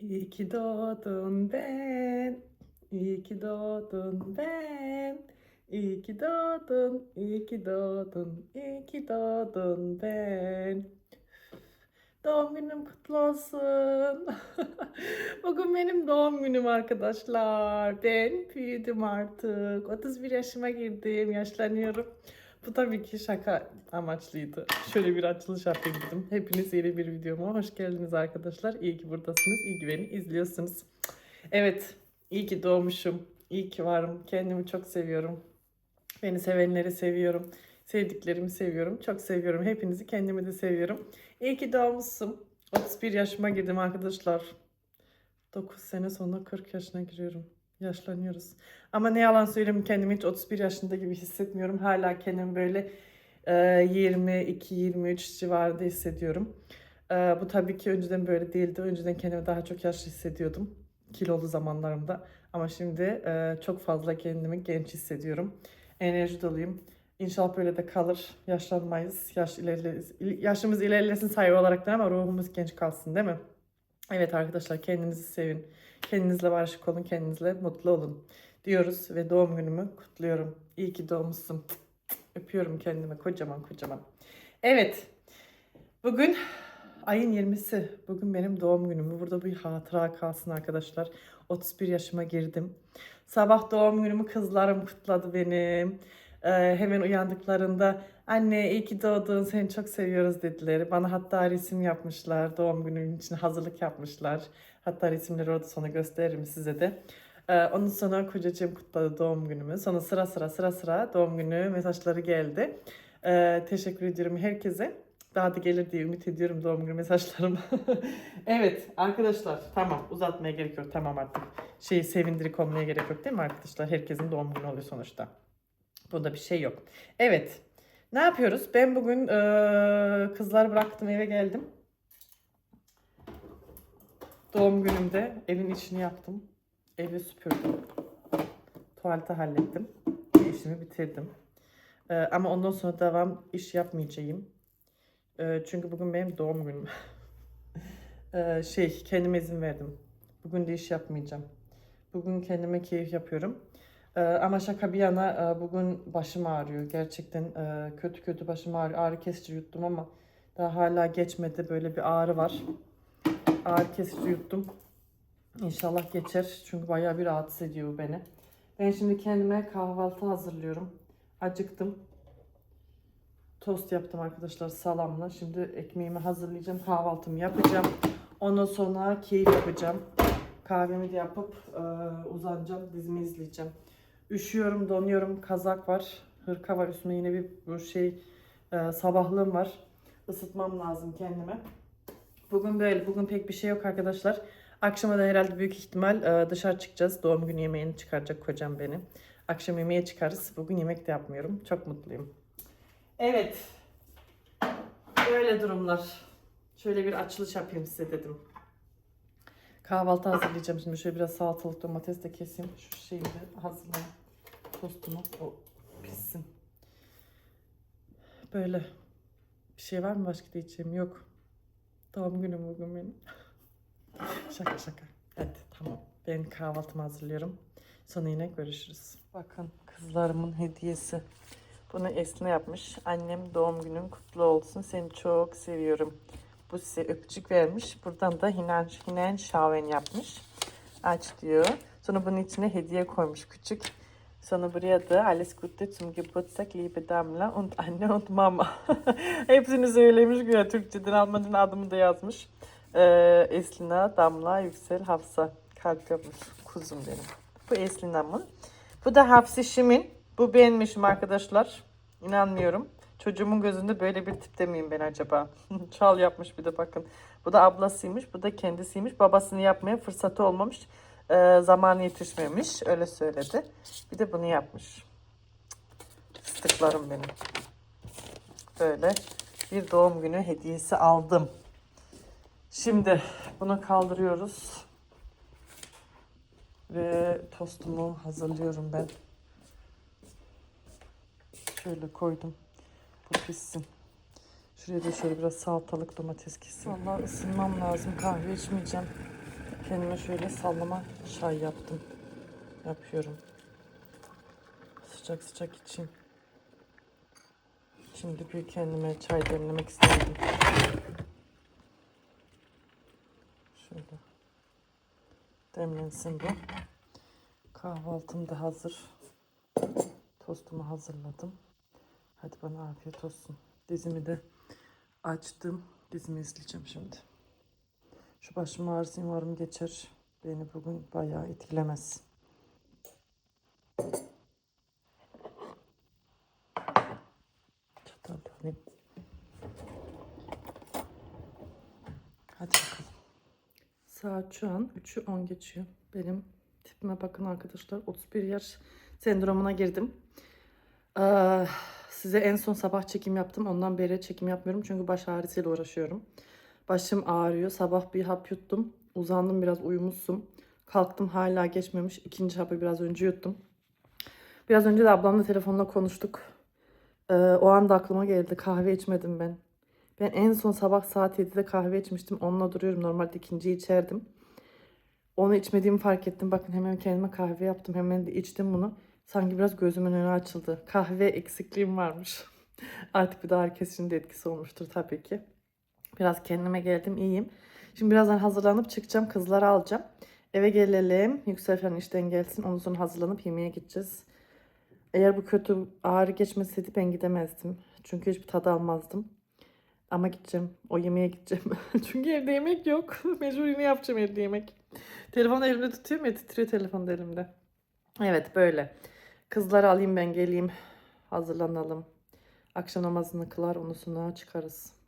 İyi ki doğdun ben. İyi ki doğdun ben. İyi ki doğdun, iyi ki doğdun, iyi ki doğdun ben. Doğum günüm kutlu olsun. Bugün benim doğum günüm arkadaşlar. Ben büyüdüm artık. 31 yaşıma girdim, yaşlanıyorum. Bu tabii ki şaka amaçlıydı. Şöyle bir açılış yapayım dedim. Hepiniz yeni bir videoma hoş geldiniz arkadaşlar. İyi ki buradasınız, iyi ki beni izliyorsunuz. Evet, iyi ki doğmuşum. İyi ki varım. Kendimi çok seviyorum. Beni sevenleri seviyorum. Sevdiklerimi seviyorum. Çok seviyorum. Hepinizi kendimi de seviyorum. İyi ki doğmuşsun. 31 yaşıma girdim arkadaşlar. 9 sene sonra 40 yaşına giriyorum. Yaşlanıyoruz. Ama ne yalan söyleyeyim kendimi hiç 31 yaşında gibi hissetmiyorum. Hala kendimi böyle e, 22-23 civarında hissediyorum. E, bu tabii ki önceden böyle değildi. Önceden kendimi daha çok yaşlı hissediyordum. Kilolu zamanlarımda. Ama şimdi e, çok fazla kendimi genç hissediyorum. Enerji doluyum. İnşallah böyle de kalır. Yaşlanmayız. Yaş ilerle, yaşımız ilerlesin sayı olarak da ama ruhumuz genç kalsın değil mi? Evet arkadaşlar kendinizi sevin. Kendinizle barışık olun. Kendinizle mutlu olun. Diyoruz ve doğum günümü kutluyorum. İyi ki doğmuşsun. Öpüyorum kendime kocaman kocaman. Evet. Bugün ayın 20'si. Bugün benim doğum günüm. Burada bir hatıra kalsın arkadaşlar. 31 yaşıma girdim. Sabah doğum günümü kızlarım kutladı benim. Ee, hemen uyandıklarında anne iyi ki doğdun seni çok seviyoruz dediler. Bana hatta resim yapmışlar. Doğum günüm için hazırlık yapmışlar. Hatta resimleri orada sonra gösteririm size de. Ee, ondan sonra kocacığım kutladı doğum günümü. Sonra sıra sıra sıra sıra doğum günü mesajları geldi. Ee, teşekkür ediyorum herkese. Daha da gelir diye ümit ediyorum doğum günü mesajlarım. evet arkadaşlar tamam uzatmaya gerek yok tamam artık. Şeyi sevindirik olmaya gerek yok değil mi arkadaşlar? Herkesin doğum günü oluyor sonuçta. Bunda bir şey yok. Evet. Ne yapıyoruz? Ben bugün eee kızları bıraktım eve geldim. Doğum günümde evin işini yaptım. Evi süpürdüm. Tuvaleti hallettim. İşimi bitirdim. Eee, ama ondan sonra devam iş yapmayacağım. Eee, çünkü bugün benim doğum günüm. Eee, şey kendime izin verdim. Bugün de iş yapmayacağım. Bugün kendime keyif yapıyorum. Ee, ama şaka bir yana e, bugün başım ağrıyor. Gerçekten e, kötü kötü başım ağrıyor. Ağrı kesici yuttum ama daha hala geçmedi. Böyle bir ağrı var. Ağrı kesici yuttum. İnşallah geçer. Çünkü bayağı bir rahatsız ediyor beni. Ben şimdi kendime kahvaltı hazırlıyorum. Acıktım. Tost yaptım arkadaşlar salamla. Şimdi ekmeğimi hazırlayacağım. Kahvaltımı yapacağım. Ondan sonra keyif yapacağım. Kahvemi de yapıp e, uzanacağım. Dizimi izleyeceğim. Üşüyorum, donuyorum. Kazak var. Hırka var üstüme yine bir bu şey e, sabahlığım var. Isıtmam lazım kendime. Bugün böyle. Bugün pek bir şey yok arkadaşlar. Akşama da herhalde büyük ihtimal e, dışarı çıkacağız. Doğum günü yemeğini çıkaracak kocam beni. Akşam yemeğe çıkarız. Bugün yemek de yapmıyorum. Çok mutluyum. Evet. Böyle durumlar. Şöyle bir açılış yapayım size dedim. Kahvaltı hazırlayacağım şimdi. Şöyle biraz salatalık domates de keseyim. Şu şeyi de hazırlayayım. Tostumu o pişsin. Böyle. Bir şey var mı başka diyeceğim? Yok. Doğum günüm bugün benim. şaka şaka. Evet tamam. Ben kahvaltımı hazırlıyorum. Sonra yine görüşürüz. Bakın kızlarımın hediyesi. Bunu Esne yapmış. Annem doğum günün kutlu olsun. Seni çok seviyorum. Bu size öpücük vermiş. Buradan da Hinen, Hinen Şaven yapmış. Aç diyor. Sonra bunun içine hediye koymuş küçük. Sonra buraya da Alles Gute zum Geburtstag liebe Damla und anne und Mama. Hepsini söylemiş güya Türkçeden Almanca adımı da yazmış. Ee, Eslina, Damla, Yüksel, Hafsa. Kalp yapmış. Kuzum benim. Bu Eslina'mın. Bu da Hafsişimin. Bu beğenmişim arkadaşlar. İnanmıyorum. Çocuğumun gözünde böyle bir tipte miyim ben acaba? Çal yapmış bir de bakın. Bu da ablasıymış. Bu da kendisiymiş. Babasını yapmaya fırsatı olmamış. Ee, zamanı yetişmemiş. Öyle söyledi. Bir de bunu yapmış. Fıstıklarım benim. Böyle bir doğum günü hediyesi aldım. Şimdi bunu kaldırıyoruz. Ve tostumu hazırlıyorum ben. Şöyle koydum. Bu pişsin. Şuraya da şöyle biraz salatalık domates keseyim. Vallahi ısınmam lazım. Kahve içmeyeceğim. Kendime şöyle sallama çay yaptım. Yapıyorum. Sıcak sıcak içeyim. Şimdi bir kendime çay demlemek istedim. Şöyle. Demlensin bu. Kahvaltım da hazır. Tostumu hazırladım. Hadi bana afiyet olsun. Dizimi de açtım. Dizimi izleyeceğim şimdi. Şu başım ağrısı umarım geçer. Beni bugün bayağı etkilemez. Çatal alayım. Hadi bakalım. Saat şu an 3'ü 10 geçiyor. Benim tipime bakın arkadaşlar. 31 yaş sendromuna girdim. Ee, size en son sabah çekim yaptım. Ondan beri çekim yapmıyorum. Çünkü baş ağrısıyla uğraşıyorum. Başım ağrıyor. Sabah bir hap yuttum. Uzandım biraz uyumuşsun. Kalktım hala geçmemiş. İkinci hapı biraz önce yuttum. Biraz önce de ablamla telefonla konuştuk. Ee, o anda aklıma geldi. Kahve içmedim ben. Ben en son sabah saat 7'de kahve içmiştim. Onunla duruyorum. Normalde ikinciyi içerdim. Onu içmediğimi fark ettim. Bakın hemen kendime kahve yaptım. Hemen de içtim bunu. Sanki biraz gözümün önü açıldı. Kahve eksikliğim varmış. Artık bir daha herkesin de etkisi olmuştur tabii ki. Biraz kendime geldim iyiyim. Şimdi birazdan hazırlanıp çıkacağım. Kızları alacağım. Eve gelelim. Yüksel işten gelsin. Ondan sonra hazırlanıp yemeğe gideceğiz. Eğer bu kötü ağrı geçmeseydi ben gidemezdim. Çünkü hiçbir tadı almazdım. Ama gideceğim. O yemeğe gideceğim. Çünkü evde yemek yok. Mecbur yine yapacağım evde yemek. Telefonu elimde tutuyorum ya titriyor telefon elimde. Evet böyle. Kızları alayım ben geleyim. Hazırlanalım. Akşam namazını kılar ondan sonra çıkarız.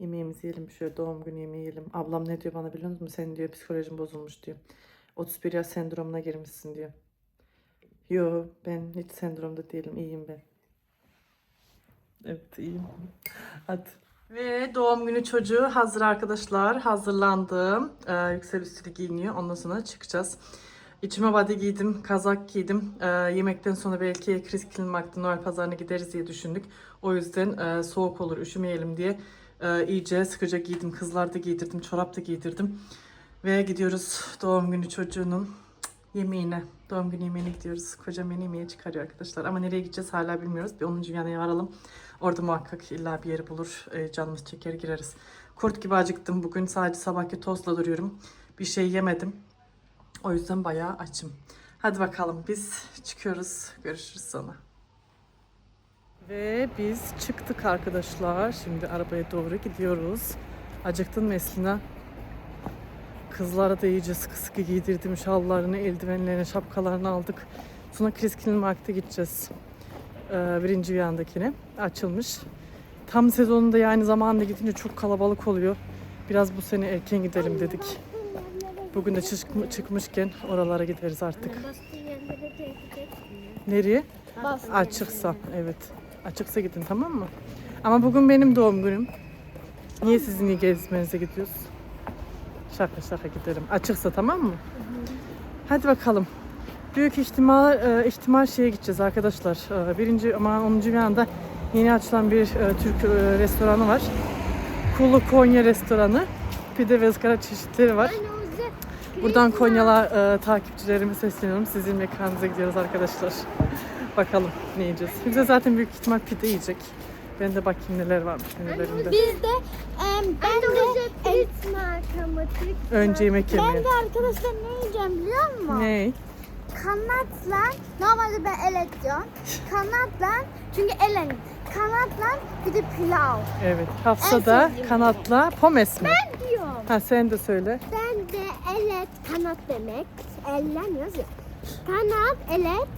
Yemeğimizi yiyelim. Şöyle doğum günü yemeği yiyelim. Ablam ne diyor bana biliyor musun? Senin diyor psikolojin bozulmuş diyor. 31 yaş sendromuna girmişsin diyor. Yo ben hiç sendromda değilim. iyiyim ben. Evet iyiyim. Hadi. Ve doğum günü çocuğu hazır arkadaşlar. Hazırlandım. Ee, yüksel üstülü giyiniyor. Ondan sonra çıkacağız. İçime body giydim, kazak giydim. Ee, yemekten sonra belki Chris Kilmark'ta Noel pazarına gideriz diye düşündük. O yüzden e, soğuk olur, üşümeyelim diye e, iyice sıkıca giydim. Kızlar da giydirdim, çorap da giydirdim. Ve gidiyoruz doğum günü çocuğunun yemeğine. Doğum günü yemeğine gidiyoruz. Kocam beni yemeğe çıkarıyor arkadaşlar. Ama nereye gideceğiz hala bilmiyoruz. Bir 10. yanaya varalım. Orada muhakkak illa bir yeri bulur. E, canımız çeker gireriz. Kurt gibi acıktım. Bugün sadece sabahki tostla duruyorum. Bir şey yemedim. O yüzden bayağı açım. Hadi bakalım biz çıkıyoruz. Görüşürüz sonra. Ve biz çıktık arkadaşlar. Şimdi arabaya doğru gidiyoruz. Acıktın mı Eslina? Kızlara da iyice sıkı sıkı giydirdim. Şallarını, eldivenlerini, şapkalarını aldık. Sonra Kriskil'in Market'e gideceğiz. Ee, birinci yandakine. Açılmış. Tam sezonunda yani zamanında gidince çok kalabalık oluyor. Biraz bu sene erken gidelim dedik. Bugün de çık- çıkmışken oralara gideriz artık. Nereye? Açıksa. Evet. Açıksa gidin tamam mı? Ama bugün benim doğum günüm. Niye sizin iyi gezmenize gidiyoruz? Şaka şaka gidelim. Açıksa tamam mı? Hadi bakalım. Büyük ihtimal e, ihtimal şeye gideceğiz arkadaşlar. E, birinci ama 10. bir anda yeni açılan bir e, Türk e, restoranı var. Kulu Konya restoranı. Pide ve ızgara çeşitleri var. Buradan Konyalı e, takipçilerime sesleniyorum. Sizin mekanınıza gidiyoruz arkadaşlar. Bakalım ne yiyeceğiz. Yüksel zaten büyük ihtimal pide yiyecek. Ben de bakayım neler varmış menülerinde. Biz de em, ben de et matematik. Önce yemek Ben yemeye. de arkadaşlar ne yiyeceğim biliyor musun? Ne? Kanatla, normalde ben el et diyorum. Kanatla, çünkü elen. Kanatla bir de pilav. Evet. Hafsa da kanatla pomes mi? Ben diyorum. Ha sen de söyle. Ben de elet, kanat demek. Ellen yazıyor. Kanat, elet,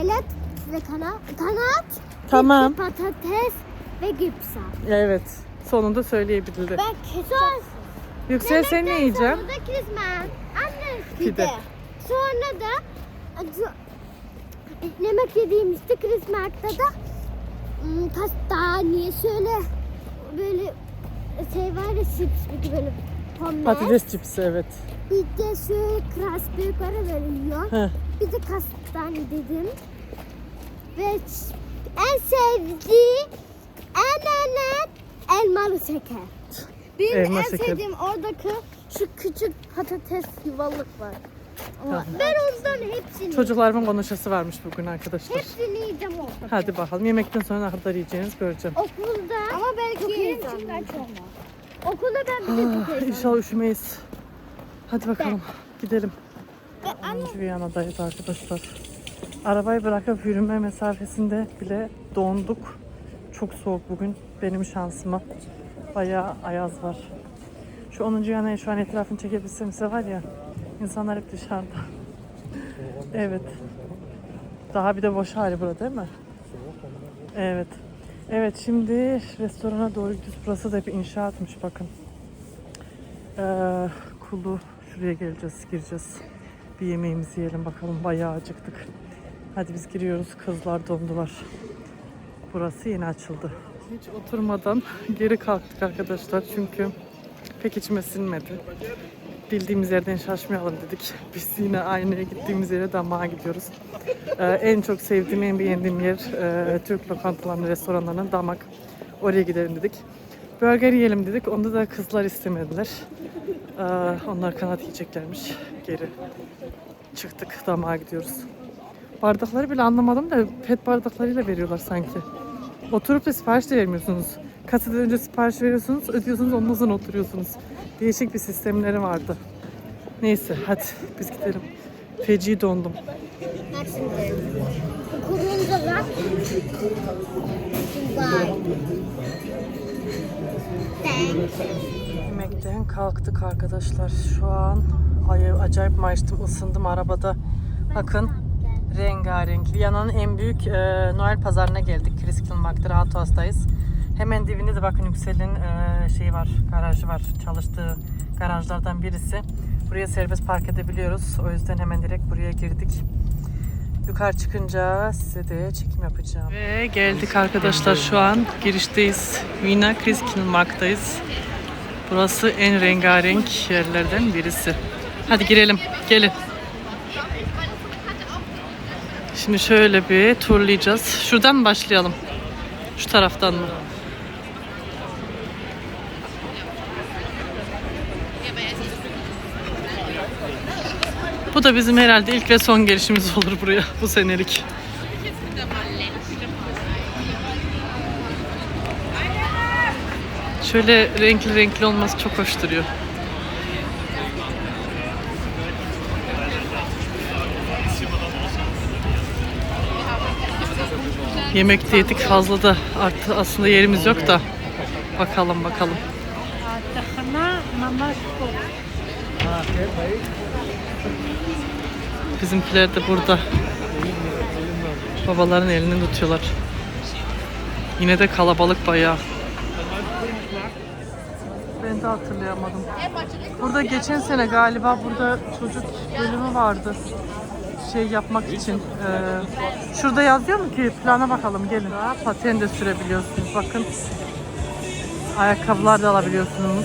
elet ve kanat. Kanat, Tamam. patates ve gipsa. Evet. Sonunda söyleyebildi. Ben kesor. Yüksel sen ne yiyeceksin? Sonra da krizmen. Anne Pide. pide. Sonra da yemek yediğimizde krizmerkte de ım, kastaniye şöyle böyle şey var ya chips gibi böyle pommes. Patates cipsi evet. Bir de şöyle krasbergara veriyor. Heh. Bir de kastane dedim. Ve en sevdiği en en en elmalı şeker. Benim Elma en şeker. sevdiğim oradaki şu küçük patates yuvalık var. Ama Tamam. ben ondan hepsini Çocuklarımın konuşması varmış bugün arkadaşlar. hepsini yiyeceğim orada. Hadi bakalım yemekten sonra ne kadar yiyeceğinizi göreceğim. Okulda ama belki yerim çünkü aç olmam. Okulda ben bir de Ah. İnşallah üşümeyiz. Hadi bakalım gidelim. Anne 10. Viyana'dayız arkadaşlar. Arabayı bırakıp yürüme mesafesinde bile donduk. Çok soğuk bugün benim şansıma. Bayağı ayaz var. Şu 10. Viyana'yı şu an etrafını çekebilsem size var ya. insanlar hep dışarıda. evet. Daha bir de boş hali burada değil mi? Evet. Evet şimdi restorana doğru gidiyoruz. Burası da bir inşaatmış bakın. Ee, kulu şuraya geleceğiz, gireceğiz. Bir yemeğimizi yiyelim bakalım. Bayağı acıktık. Hadi biz giriyoruz. Kızlar dondular. Burası yeni açıldı. Hiç oturmadan geri kalktık arkadaşlar çünkü pek içime sinmedi. Bildiğimiz yerden şaşmayalım dedik. Biz yine aynı gittiğimiz yere damağa gidiyoruz. Ee, en çok sevdiğim, en beğendiğim yer e, Türk lokantalarının, restoranlarının damak. Oraya gidelim dedik. Burger yiyelim dedik. Onda da kızlar istemediler. Ee, onlar kanat yiyeceklermiş. Geri çıktık. Damağa gidiyoruz. Bardakları bile anlamadım da pet bardaklarıyla veriyorlar sanki. Oturup da sipariş de vermiyorsunuz. Kasadan önce sipariş veriyorsunuz, ödüyorsunuz, ondan sonra oturuyorsunuz. Değişik bir sistemleri vardı. Neyse hadi biz gidelim. Feci dondum. bak şimdi. Kurunca bak. Vay. Yemekten kalktık arkadaşlar. Şu an ay, acayip mayıştım, ısındım arabada. Bakın rengarenk. Viyana'nın en büyük e, Noel pazarına geldik. Christkindlmarkt'ta Rathhaus'tayız. Hemen dibinde de bakın Yüksel'in e, şeyi var, garajı var. Çalıştığı garajlardan birisi. Buraya serbest park edebiliyoruz. O yüzden hemen direkt buraya girdik. Yukarı çıkınca size de çekim yapacağım. Ve geldik arkadaşlar şu an girişteyiz. Wiener Christkindlmarkt'tayız. Burası en rengarenk yerlerden birisi. Hadi girelim. Gelin. Şimdi şöyle bir turlayacağız. Şuradan mı başlayalım? Şu taraftan mı? Bu da bizim herhalde ilk ve son gelişimiz olur buraya bu senelik. Şöyle renkli renkli olması çok hoş duruyor. Yemek de yedik fazla da artık aslında yerimiz yok da. Bakalım bakalım. Bizimkiler de burada. Babaların elini tutuyorlar. Yine de kalabalık bayağı. Ben de hatırlayamadım. Burada geçen sene galiba burada çocuk bölümü vardı. Şey yapmak için. Ee, şurada yazıyor mu ki? Plana bakalım gelin. Daha paten de sürebiliyorsunuz. Bakın. Ayakkabılar da alabiliyorsunuz.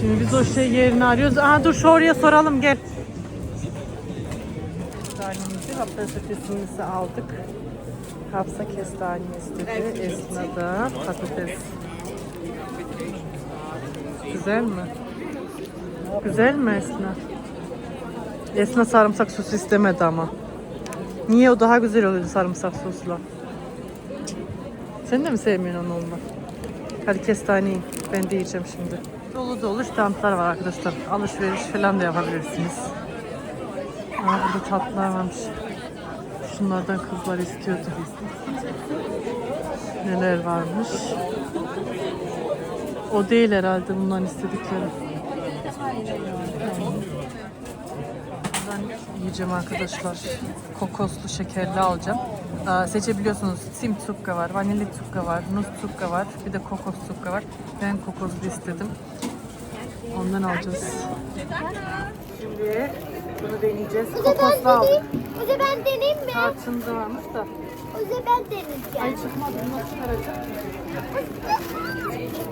Şimdi biz o şey yerini arıyoruz. Aha dur şu oraya soralım gel. Kestanemizi, hafta aldık. Hafsa kestane istedi. Esna da patates. Güzel mi? Güzel mi Esna? Esna sarımsak sosu istemedi ama. Niye o daha güzel oluyor sarımsak sosla? Sen de mi sevmiyorsun onu onunla? Hadi kestaneyi. Ben de yiyeceğim şimdi. Dolu dolu standlar var arkadaşlar. Alışveriş falan da yapabilirsiniz. Aa, burada tatlılar varmış. Şunlardan kızlar istiyordu. Neler varmış. O değil herhalde bundan istedikleri. Yiyeceğim arkadaşlar. Kokoslu şekerli alacağım. Aa, seçebiliyorsunuz. Sim tsukka var, vanilya tsukka var, nuz tsukka var, bir de kokos tsukka var. Ben kokoslu istedim. Ondan alacağız. Şimdi bunu deneyeceğiz. Kokoslu aldık. O zaman ben deneyeyim mi? Tarçın da varmış da. O zaman ben deneyeceğim. Ay çıkmadı. Nasıl çıkaracak? Anne o zaman deneyeceğim.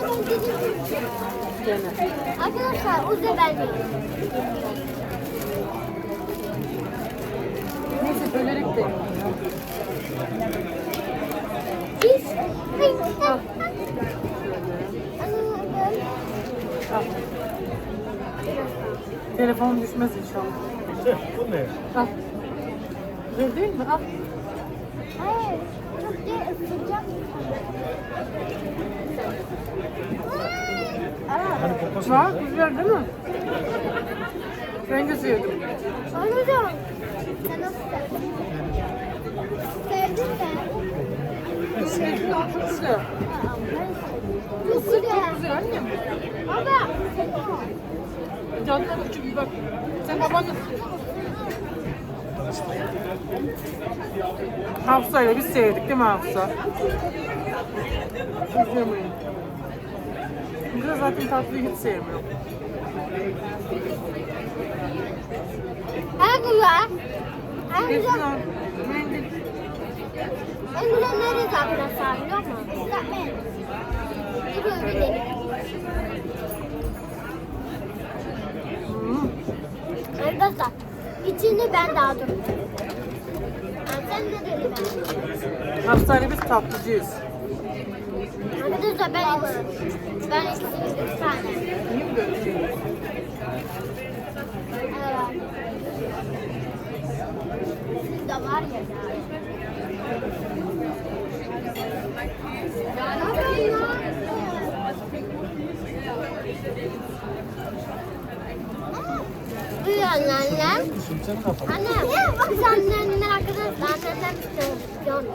Dene. Arkadaşlar o deneyeyim. Neyse Bölerek de. Biz. Al. Al. Telefon düşmez inşallah. Bu ne? Al. Güzel değil mi? Al. Hayır. Aa, Hani poposu Var, güzel. değil mi? Ben de sevdim. anladım. Sen nasıl sevdin? Sevdin mi? Çok güzel. Çok güzel. Annem. Baba. Canına küçük bir bak. Sen babanı... Hafsa ile biz sevdik değil mi Hafsa? Üzülmeyin. De zaten tatlıyı hiç sevmiyor. En güzel. En Hepsini güzel. al. Mendil. En güzel nerede arkadaşlar biliyor musun? Islak Bir böyle gidelim. Hmm. Arkadaşlar içini ben aldım. Yani sen de dedi ben. Hafsa ile biz tatlıcıyız. Arkadaşlar ben ben ikisini bir tane. İyi mi böyle şey? Evet. Siz de var ya. Ya ne yapıyorsun Buyur anneannem. Düşünsene kafanı. Anne, biz annenle arkadaşlar annenden istiyoruz.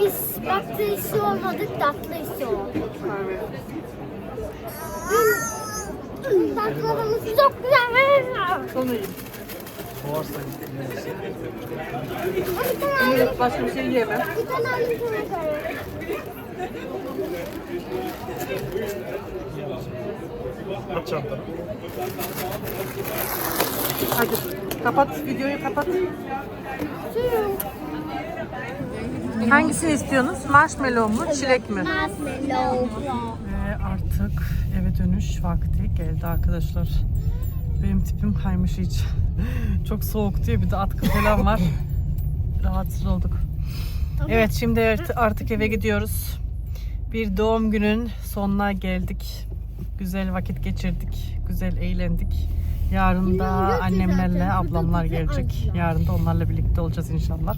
Biz tatlı işi olmadık, tatlı işi olduk. Tatlılarımız çok güzel. Sonu iyi. Boğarsa Şimdi başka bir şey yiyemem. bir tane alayım sana karı. Aç çantanı. Hadi kapat videoyu kapat. Hangisini istiyorsunuz? Marshmallow mu, çilek mi? Marshmallow. Ve artık eve dönüş vakti geldi arkadaşlar. Benim tipim kaymış hiç. Çok soğuk diye bir de atkı falan var. Rahatsız olduk. Evet şimdi art- artık eve gidiyoruz. Bir doğum günün sonuna geldik. Güzel vakit geçirdik. Güzel eğlendik. Yarın da annemlerle ablamlar gelecek. Yarın da onlarla birlikte olacağız inşallah.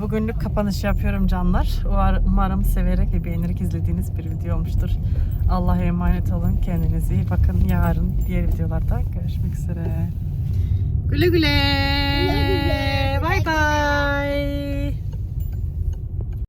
Bugünlük kapanış yapıyorum canlar. Umar- Umarım severek ve beğenerek izlediğiniz bir video olmuştur. Allah'a emanet olun. Kendinize iyi bakın. Yarın diğer videolarda görüşmek üzere. Güle güle. Güle güle. Bay bay.